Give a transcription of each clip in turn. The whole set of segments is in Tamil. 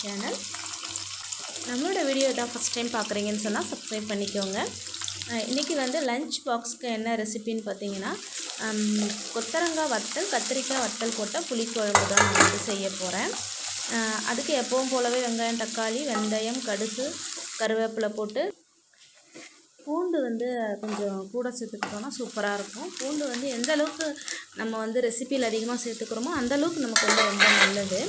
சேனல் நம்மளோட வீடியோ தான் ஃபஸ்ட் டைம் பார்க்குறீங்கன்னு சொன்னால் சப்ஸ்கிரைப் பண்ணிக்கோங்க. இன்றைக்கி வந்து லஞ்ச் பாக்ஸ்க்கு என்ன ரெசிபின்னு பார்த்தீங்கன்னா கொத்தரங்காய் வத்தல் கத்திரிக்காய் வத்தல் போட்ட புளிக்குழம்பு தான் நான் வந்து செய்ய போகிறேன் அதுக்கு எப்பவும் போலவே வெங்காயம் தக்காளி வெந்தயம் கடுகு கருவேப்பிலை போட்டு பூண்டு வந்து கொஞ்சம் கூட சேர்த்துக்கிட்டோம்னா சூப்பராக இருக்கும். பூண்டு வந்து எந்த அளவுக்கு நம்ம வந்து ரெசிப்பியில் அதிகமாக சேர்த்துக்கிறோமோ அந்த அளவுக்கு நமக்கு வந்து ரொம்ப நல்லது.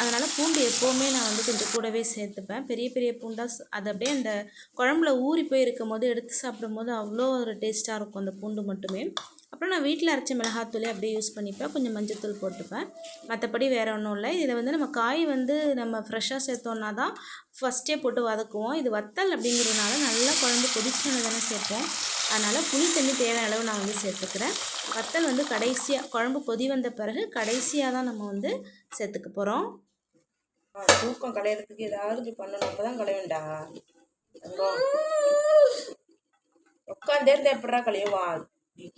அதனால் பூண்டு எப்போவுமே நான் வந்து கொஞ்சம் கூடவே சேர்த்துப்பேன். பெரிய பெரிய பூண்டாக அது அப்படியே அந்த குழம்புல ஊறி போய் இருக்கும் போது எடுத்து சாப்பிடும்போது அவ்வளோ ஒரு டேஸ்ட்டாக இருக்கும் அந்த பூண்டு மட்டுமே. அப்புறம் நான் வீட்டில் அரைச்ச மிளகாத்தூளே அப்படியே யூஸ் பண்ணிப்பேன். கொஞ்சம் மஞ்சத்தூள் போட்டுப்பேன். மற்றபடி வேறு ஒன்றும் இல்லை. இதில் வந்து நம்ம காய் வந்து நம்ம ஃப்ரெஷ்ஷாக சேர்த்தோன்னா தான் ஃபஸ்ட்டே போட்டு வதக்குவோம். இது வத்தல் அப்படிங்கிறதுனால நல்லா குழம்பு கொதிச்சுன்னு தானே சேர்ப்போம். அதனால் புளி தண்ணி தேவையான அளவு நான் வந்து சேர்த்துக்கிறேன். வத்தல் வந்து கடைசியாக குழம்பு கொதி வந்த பிறகு கடைசியாக தான் நம்ம வந்து சேர்த்துக்க போகிறோம் தூக்கம் கலையிறதுக்கு ஏதாவது பண்ணணும். அப்போ தான் கலையுண்டா உட்காந்தே இருந்தா எப்படா கலையுவா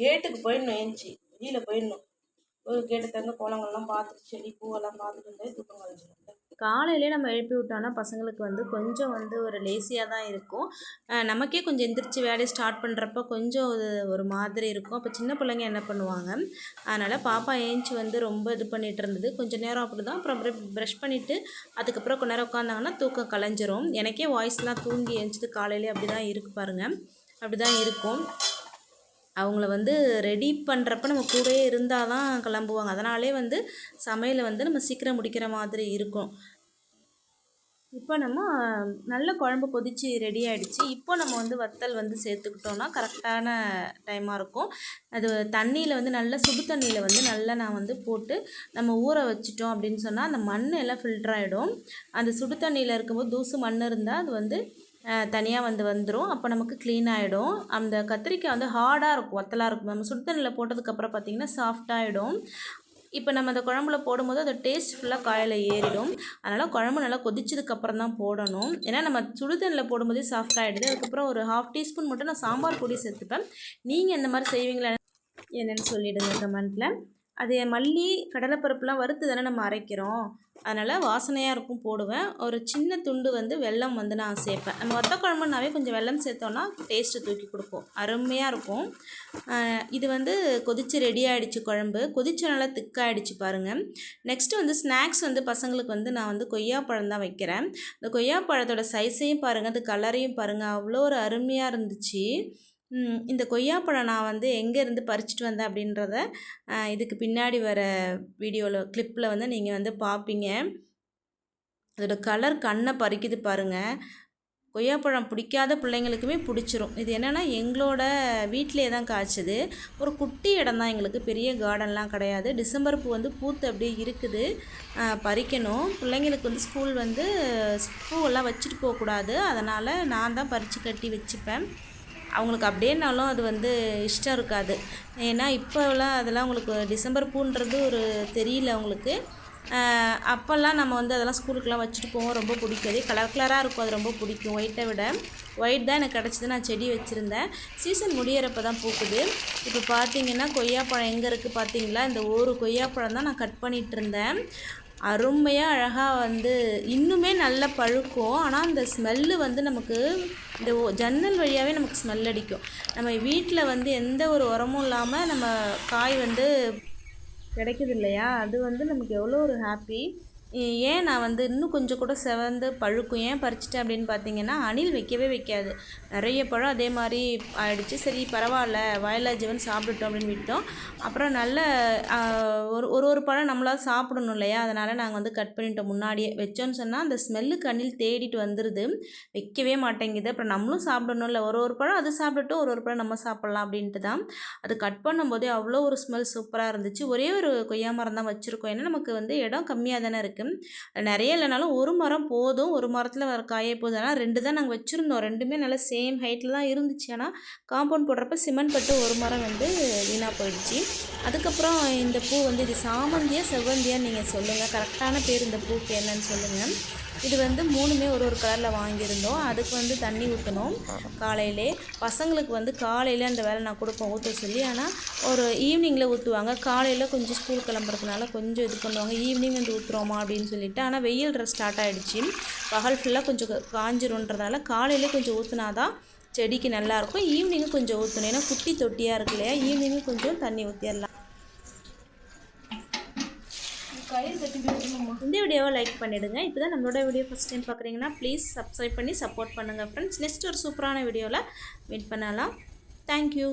கேட்டுக்கு போயிடணும் ஏஞ்சி. வெளியில் போயிடணும். ஒரு கேட்டு திறந்து கோலங்கள்லாம் பார்த்துட்டு செடி பூவெல்லாம் பார்த்துட்டு இருந்தே தூக்கம் கலைஞ்சிடும் காலையிலே நம்ம எழுப்பி விட்டோம்னா பசங்களுக்கு வந்து கொஞ்சம் வந்து ஒரு லேசியாக தான் இருக்கும். நமக்கே கொஞ்சம் எந்திரிச்சு வேலையை ஸ்டார்ட் பண்ணுறப்ப கொஞ்சம் ஒரு மாதிரி இருக்கும். அப்போ சின்ன பிள்ளைங்க என்ன பண்ணுவாங்க? அதனால் பாப்பா ஏஞ்சி வந்து ரொம்ப இது பண்ணிகிட்டு இருந்தது. கொஞ்சம் நேரம் அப்படி தான் அப்புறம் ப்ரஷ் பண்ணிவிட்டு அதுக்கப்புறம் கொஞ்ச நேரம் உட்காந்தாங்கன்னா தூக்கம் கலைஞ்சிரும். எனக்கே வாய்ஸ்லாம் தூங்கி ஏஞ்சிது காலையிலே அப்படி தான் இருக்கு பாருங்கள் அப்படி தான் இருக்கும். அவங்கள வந்து ரெடி பண்ணுறப்ப நம்ம கூடயே இருந்தால் தான் கிளம்புவாங்க. அதனாலே வந்து சமையலை வந்து நம்ம சீக்கிரம் முடிக்கிற மாதிரி இருக்கும். இப்போ நம்ம நல்ல குழம்பு கொதிச்சு ரெடி ஆகிடுச்சு இப்போ நம்ம வந்து வத்தல் வந்து சேர்த்துக்கிட்டோன்னா கரெக்டான டைமாக இருக்கும். அது தண்ணியில் வந்து நல்ல சுடு தண்ணியில் வந்து நல்லா நான் வந்து போட்டு நம்ம ஊற வச்சிட்டோம் அப்படின்னு சொன்னால் அந்த மண் எல்லாம் ஃபில்டர் ஆகிடும் அந்த சுடு தண்ணியில் இருக்கும்போது தூசு மண் இருந்தால் அது வந்து தனியாக வந்து வந்துடும் அப்போ நமக்கு க்ளீன் ஆகிடும் அந்த கத்திரிக்காய் வந்து ஹார்டாக இருக்கும் வத்தலாக இருக்கும். நம்ம சுடு தண்ணியில் போட்டதுக்கப்புறம் பார்த்திங்கன்னா சாஃப்டாகிடும் இப்போ நம்ம அந்த குழம்புல போடும்போது அந்த டேஸ்ட் ஃபுல்லாக காயில் ஏறிடும். அதனால் குழம்பு நல்லா கொதிச்சதுக்கப்புறம் தான் போடணும். ஏன்னா நம்ம சுடுதண்ணில் போடும்போதே சாஃப்ட் ஆகிடுது அதுக்கப்புறம் ஒரு ஹாஃப் டீஸ்பூன் மட்டும் நான் சாம்பார் பொடி சேர்த்துப்பேன். நீங்கள் இந்த மாதிரி செய்வீங்களா? என்னென்னு சொல்லிவிடுங்க கமெண்ட்டில் அது மல்லி கடலைப்பருப்புலாம் வறுத்து தானே நம்ம அரைக்கிறோம். அதனால் வாசனையாக இருக்கும் போடுவேன். ஒரு சின்ன துண்டு வந்து வெல்லம் வந்து நான் சேர்ப்பேன். நம்ம வத்த குழம்புனாவே கொஞ்சம் வெல்லம் சேர்த்தோன்னா டேஸ்ட்டு தூக்கி கொடுக்கும். அருமையாக இருக்கும். இது வந்து கொதித்து ரெடி ஆகிடுச்சு குழம்பு. கொதிச்சு நல்லா திக்காயிடுச்சு பாருங்கள் நெக்ஸ்ட்டு வந்து ஸ்நாக்ஸ் வந்து பசங்களுக்கு வந்து நான் வந்து கொய்யாப்பழம் தான் வைக்கிறேன். இந்த கொய்யாப்பழத்தோட சைஸையும் பாருங்கள் அது கலரையும் பாருங்கள் அவ்வளோ ஒரு அருமையாக இருந்துச்சு. இந்த கொய்யாப்பழம் நான் வந்து எங்கேருந்து பறிச்சிட்டு வந்தேன் அப்படின்றத இதுக்கு பின்னாடி வர வீடியோவில் கிளிப்பில் வந்து நீங்கள் வந்து பார்ப்பீங்க அதோடய கலர் கண்ணை பறிக்குது பாருங்கள் கொய்யாப்பழம் பிடிக்காத பிள்ளைங்களுக்குமே பிடிச்சிரும். இது என்னென்னா எங்களோட வீட்டிலே தான் காய்ச்சது. ஒரு குட்டி இடம் தான் எங்களுக்கு. பெரிய கார்டன்லாம் கிடையாது. டிசம்பர் பூ வந்து பூத்து அப்படியே இருக்குது. பறிக்கணும். பிள்ளைங்களுக்கு வந்து ஸ்கூல் வந்து பூவெல்லாம் வச்சுட்டு போகக்கூடாது. அதனால் நான் தான் பறித்து கட்டி வச்சுப்பேன். அவங்களுக்கு அப்படியேனாலும் அது வந்து இஷ்டம் இருக்காது. ஏன்னா இப்போலாம் அதெல்லாம் உங்களுக்கு டிசம்பர் பூன்றது ஒரு தெரியல அவங்களுக்கு. அப்போல்லாம் நம்ம வந்து அதெல்லாம் ஸ்கூலுக்குலாம் வச்சுட்டு போவோம். ரொம்ப பிடிக்காது. கலர் கலராக இருக்கும். அது ரொம்ப பிடிக்கும். ஒயிட்டை விட. ஒயிட் தான் எனக்கு கிடச்சிது. நான் செடி வச்சுருந்தேன். சீசன் முடியறப்ப தான் பூக்குது. இப்போ பார்த்தீங்கன்னா கொய்யாப்பழம் எங்கே இருக்குது பார்த்தீங்களா? இந்த ஒரு கொய்யாப்பழம் தான் நான் கட் பண்ணிகிட்டு இருந்தேன். அருமையாக அழகாக வந்து இன்னுமே நல்ல பழுக்கும். ஆனால் அந்த ஸ்மெல்லு வந்து நமக்கு இந்த ஜன்னல் வழியாகவே நமக்கு ஸ்மெல் அடிக்கும். நம்ம வீட்டில் வந்து எந்த ஒரு உரமும் இல்லாமல் நம்ம காய் வந்து கிடைக்குது இல்லையா? அது வந்து நமக்கு எவ்வளோ ஒரு ஹாப்பி ஏன் நான் வந்து இன்னும் கொஞ்சம் கூட செவந்து பழுக்கும்? ஏன் பறிச்சிட்டேன் அப்படின்னு பார்த்தீங்கன்னா அணில் வைக்கவே வைக்காது. நிறைய பழம் அதே மாதிரி ஆயிடுச்சு. சரி பரவாயில்ல வயலா ஜீவன் சாப்பிட்டுட்டோம் அப்படின்னு விட்டோம். அப்புறம் நல்ல ஒரு ஒரு ஒரு பழம் நம்மளால் சாப்பிடணும் இல்லையா? அதனால் நாங்கள் வந்து கட் பண்ணிட்டோம் முன்னாடியே. வச்சோன்னு சொன்னால் அந்த ஸ்மெல்லுக்கு அணில் தேடிட்டு வந்துடுது வைக்கவே மாட்டேங்குது. அப்புறம் நம்மளும் சாப்பிடணும்ல ஒரு ஒரு பழம் அது சாப்பிட்டுட்டு ஒரு ஒரு பழம் நம்ம சாப்பிட்லாம் அப்படின்ட்டு தான். அது கட் பண்ணும்போதே அவ்வளோ ஒரு ஸ்மெல் சூப்பராக இருந்துச்சு. ஒரே ஒரு கொய்யா மரம் தான் வச்சுருக்கோம். ஏன்னா நமக்கு வந்து இடம் கம்மியாக தானே இருக்குது நிறைய இல்லைனாலும் ஒரு மரம் போதும். ஒரு மரத்தில் வர காயே போதும். ஆனால் ரெண்டு தான் நாங்கள் வச்சுருந்தோம். ரெண்டுமே நல்லா சேம் ஹைட்டில் தான் இருந்துச்சு. ஆனால் காம்பவுண்ட் போடுறப்ப சிமெண்ட் பட்டு ஒரு மரம் வந்து வீணாக போயிடுச்சு. அதுக்கப்புறம் இந்த பூ வந்து இது சாமந்தியா செவ்வந்தியா நீங்கள் சொல்லுங்கள் கரெக்டான பேர் இந்த பூக்கு என்னன்னு சொல்லுங்கள் இது வந்து மூணுமே ஒரு ஒரு கலரில் வாங்கியிருந்தோம். அதுக்கு வந்து தண்ணி ஊற்றணும் காலையிலே. பசங்களுக்கு வந்து காலையில் அந்த வேலை நான் கொடுப்பேன் ஊற்ற சொல்லி. ஆனால் ஒரு ஈவினிங்கில் ஊற்றுவாங்க காலையில் கொஞ்சம் ஸ்கூல் கிளம்புறதுனால கொஞ்சம் இது பண்ணுவாங்க. ஈவினிங் வந்து ஊற்றுறோமா அப்படின்னு சொல்லிட்டு. ஆனால் வெயில் ஸ்டார்ட் ஆகிடுச்சு பகல் ஃபுல்லாக கொஞ்சம் காஞ்சிரும்ன்றதால காலையிலே கொஞ்சம் ஊற்றுனாதான் செடிக்கு நல்லாயிருக்கும் ஈவினிங்கும் கொஞ்சம் ஊற்றணும் ஏன்னா குட்டி தொட்டியாக இருக்கு இல்லையா? ஈவினிங்கும் கொஞ்சம் தண்ணி ஊற்றிடலாம் கயிறு கட்டி போடணுமா இந்த வீடியோவை லைக் பண்ணிவிடுங்க இப்போ தான் நம்மளோட வீடியோ ஃபஸ்ட் டைம் பார்க்குறீங்கன்னா ப்ளீஸ் சப்ஸ்கிரைப் பண்ணி சப்போர்ட் பண்ணுங்கள் ஃப்ரெண்ட்ஸ் நெக்ஸ்ட் ஒரு சூப்பரான வீடியோவில் மீட் பண்ணலாம். தேங்க்யூ